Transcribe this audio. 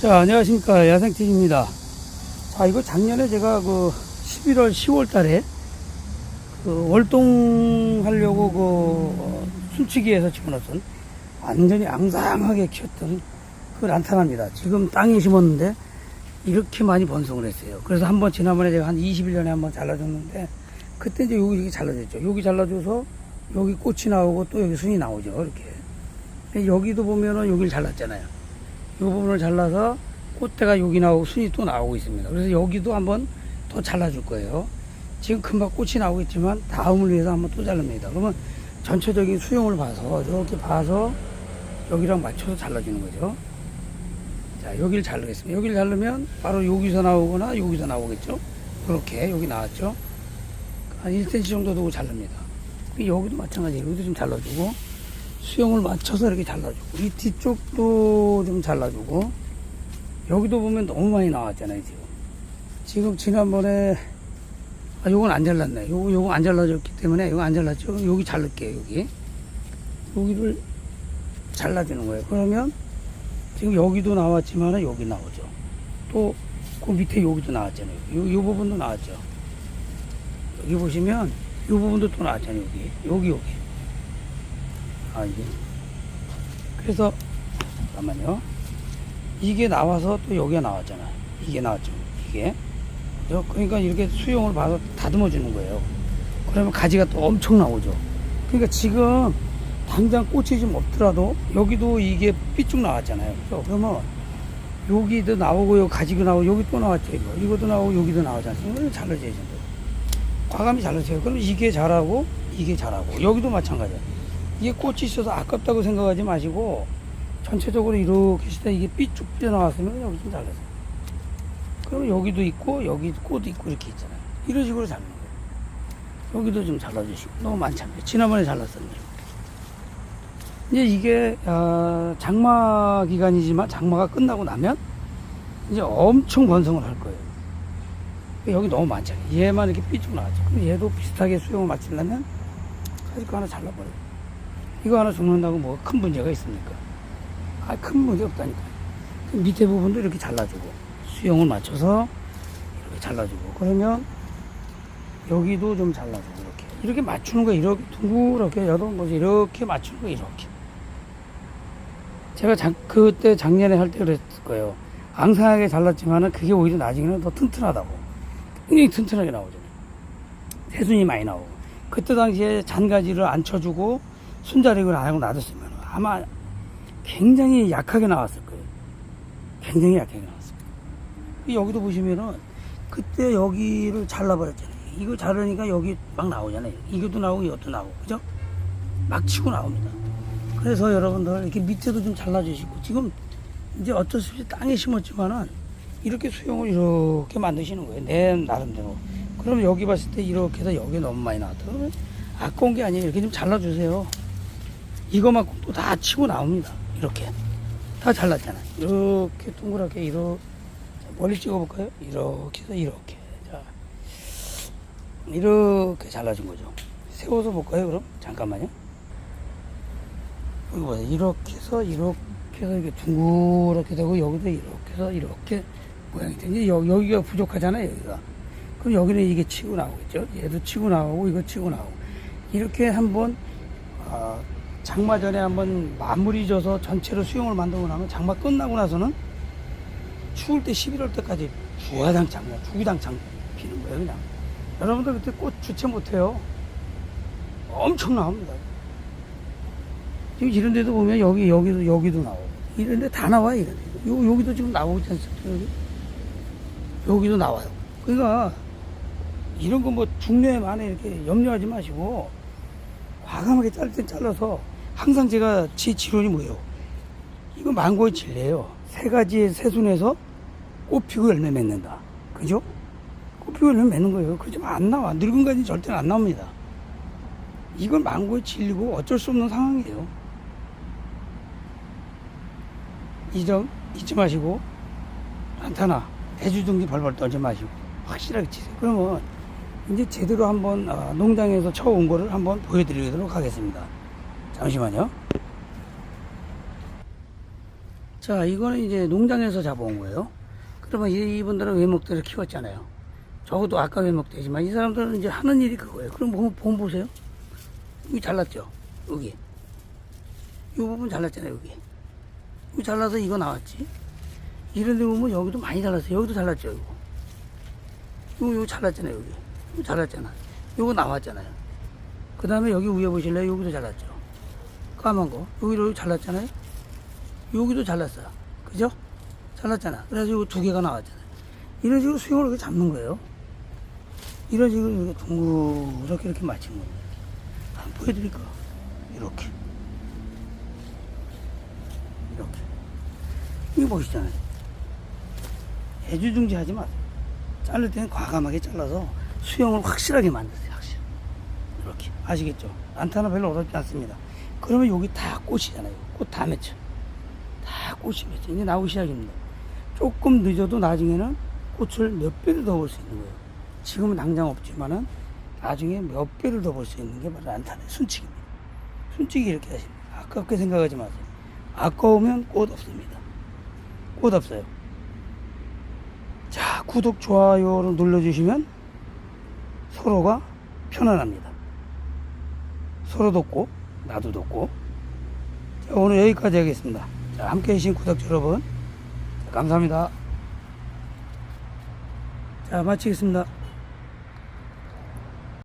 자, 안녕하십니까. 야생TV입니다. 자, 이거 작년에 제가 그 11월, 10월 달에 그 월동 하려고 그 어, 순치기에서 집어넣었던 완전히 앙상하게 키웠던 그 란타나입니다. 지금 땅에 심었는데 이렇게 많이 번성을 했어요. 그래서 한번 지난번에 제가 한 21년에 한번 잘라줬는데 그때 이제 여기 잘라줬죠. 여기 잘라줘서 여기 꽃이 나오고 또 여기 순이 나오죠. 이렇게. 여기도 보면은 여기를 잘랐잖아요. 이 부분을 잘라서 꽃대가 여기 나오고 순이 또 나오고 있습니다. 그래서 여기도 한번 더 잘라줄 거예요. 지금 금방 꽃이 나오고 있지만 다음을 위해서 한번 또 자릅니다. 그러면 전체적인 수용을 봐서 이렇게 봐서 여기랑 맞춰서 잘라주는 거죠. 자, 여기를 자르겠습니다. 여기를 자르면 바로 여기서 나오거나 여기서 나오겠죠. 그렇게 여기 나왔죠. 한 1cm 정도 두고 자릅니다. 여기도 마찬가지예요. 여기도 좀 잘라주고 수영을 맞춰서 이렇게 잘라주고 이 뒤쪽도 좀 잘라주고 여기도 보면 너무 많이 나왔잖아요 지금. 지금 지난번에 아 요건 안 잘랐네. 요거 요거 안 잘라졌기 때문에 요거 안 잘랐죠? 여기 자를게요 여기. 여기를 잘라주는 거예요. 그러면 지금 여기도 나왔지만 여기 나오죠. 또 그 밑에 여기도 나왔잖아요. 요, 요 부분도 나왔죠. 여기 보시면 이 부분도 또 나왔잖아요 여기. 여기 여기 아 이게? 그래서 잠깐만요. 이게 나와서 또 여기가 나왔잖아. 이게 나왔죠. 이게? 그러니까 이렇게 수용을 봐서 다듬어 주는 거예요. 그러면 가지가 또 엄청 나오죠. 그러니까 지금 당장 꽃이 좀 없더라도 여기도 이게 삐쭉 나왔잖아요. 그죠? 그러면 여기도 나오고 여기 가지고 나오고 여기 또 나왔죠 이거. 이것도 나오고 여기도 나오잖아요 이거 잘라져야 된다 과감히 잘라져요. 그럼 이게 잘하고 이게 잘하고. 여기도 마찬가지야 이게 꽃이 있어서 아깝다고 생각하지 마시고 전체적으로 이렇게 시다 이게 삐쭉 삐어나왔으면 여기 좀 잘라서 그러면 여기도 있고 여기 꽃도 있고 이렇게 있잖아요. 이런 식으로 잘라는 거예요. 여기도 좀 잘라주시고. 너무 많지 않아요. 지난번에 잘랐었는데 이제 이게 아, 장마 기간이지만 장마가 끝나고 나면 이제 엄청 번성을 할 거예요. 여기 너무 많잖아요. 얘만 이렇게 삐쭉 나왔죠 그럼 얘도 비슷하게 수영을 사실 거 하나 잘라버려요 이거 하나 죽는다고 뭐 큰 문제가 있습니까? 아, 큰 문제 없다니까. 그 밑에 부분도 이렇게 잘라주고, 수영을 맞춰서 이렇게 잘라주고, 그러면 여기도 좀 잘라주고, 이렇게. 이렇게 맞추는 거, 이렇게 둥그렇게, 여덟 뭐지, 이렇게 맞추는 거, 이렇게. 제가 작, 그때 작년에 할 때 그랬을 거예요. 앙상하게 잘랐지만은 그게 오히려 나중에는 더 튼튼하다고. 굉장히 튼튼하게 나오잖아요. 새순이 많이 나오고. 그때 당시에 잔가지를 안 쳐주고, 순자력을 안 하고 놔뒀으면 아마 굉장히 약하게 나왔을 거예요. 굉장히 약하게 나왔을 거예요. 여기도 보시면은 그때 여기를 잘라버렸잖아요. 이거 자르니까 여기 막 나오잖아요. 이것도 나오고 이것도 나오고. 그죠? 막 치고 나옵니다. 그래서 여러분들 이렇게 밑에도 좀 잘라주시고 지금 이제 어쩔 수 없이 땅에 심었지만은 이렇게 수용을 이렇게 만드시는 거예요. 내 나름대로. 그럼 여기 봤을 때 이렇게 해서 여기 너무 많이 나왔다. 그러면 아까운 게 아니에요. 이렇게 좀 잘라주세요. 이거만큼 또 다 치고 나옵니다. 이렇게. 다 잘랐잖아요. 이렇게 동그랗게, 이렇게. 자, 멀리 찍어볼까요? 이렇게 해서 이렇게. 자. 이렇게 잘라준 거죠. 세워서 볼까요, 그럼? 잠깐만요. 여기 보세요. 이렇게 해서, 이렇게 해서 이렇게 둥그렇게 되고, 여기도 이렇게 해서 이렇게 모양이. 여기, 여기가 부족하잖아요, 여기가. 그럼 여기는 이게 치고 나오겠죠. 얘도 치고 나오고, 이거 치고 나오고. 이렇게 한번, 아, 장마 전에 한번 마무리 져서 전체로 수용을 만들고 나면 장마 끝나고 나서는 추울 때 11월 때까지 주화장창, 그냥 주구장창 피는 거예요, 그냥. 여러분들 그때 꽃 주체 못해요. 엄청 나옵니다. 지금 이런 데도 보면 여기, 여기도, 여기도 나오고. 이런 데 다 나와요, 이런 데. 요, 여기도 지금 나오고 있지 않습니까, 여기? 여기도 나와요. 그러니까 이런 거 뭐 중요에 만에 이렇게 염려하지 마시고 과감하게 짤땐 잘라서 항상 제가 제 지론이 뭐예요? 이거 망고의 진리예요. 세 가지의 새순에서 꽃 피고 열매 맺는다. 그죠? 꽃 피고 열매 맺는 거예요. 그지만 안 나와. 늙은 가지 절대는 안 나옵니다. 이건 망고의 진리고 어쩔 수 없는 상황이에요. 이 점 잊지 마시고 안타나 애주둥지 발발 떨지 마시고 확실하게 치세요. 그러면 이제 제대로 한번 어, 농장에서 쳐온 거를 한번 보여드리도록 하겠습니다. 잠시만요. 자, 이거는 이제 농장에서 잡아온 거예요. 그러면 이- 이분들은 외목대를 키웠잖아요. 적어도 아까 외목대지만 이 사람들은 이제 하는 일이 그거예요. 그럼 보면, 보면 보세요. 여기 잘랐죠? 여기. 이 부분 잘랐잖아요, 여기. 여기 잘라서 이거 나왔지? 이런 데 보면 여기도 많이 잘랐어요. 여기도 잘랐죠, 이거. 이거, 이거 잘랐잖아요, 여기. 이거 잘랐잖아. 이거 나왔잖아요. 그 다음에 여기 위에 보실래요? 여기도 잘랐죠. 까만 거. 여기도 잘랐잖아요. 여기도 잘랐어요. 그죠? 잘랐잖아. 이거 두 개가 나왔잖아요. 이런 식으로 수영을 이렇게 잡는 거예요. 이런 식으로 이렇게 둥그렇게 이렇게 맞춘 거예요. 한번 보여드릴까? 이렇게. 이렇게. 이거 보시잖아요. 애주중지 하지 마세요. 자를 때는 과감하게 잘라서 수영을 확실하게 만드세요. 확실. 이렇게. 아시겠죠? 안타는 별로 어렵지 않습니다. 그러면 여기 다 꽃이잖아요. 꽃 다 맺혀. 다 꽃이 맺혀. 이제 나오기 시작입니다. 조금 늦어도 나중에는 꽃을 몇 배를 더 볼 수 있는 거예요. 지금은 당장 없지만은 나중에 몇 배를 더 볼 수 있는 게 바로 안타네. 순칙입니다. 순칙이 이렇게 하십니다. 아깝게 생각하지 마세요. 아까우면 꽃 없습니다. 꽃 없어요. 자, 구독, 좋아요를 눌러주시면 서로가 편안합니다. 서로 돕고, 나도 돕고. 자, 오늘 여기까지 하겠습니다. 자, 함께 해주신 구독자 여러분, 자, 감사합니다. 자, 마치겠습니다.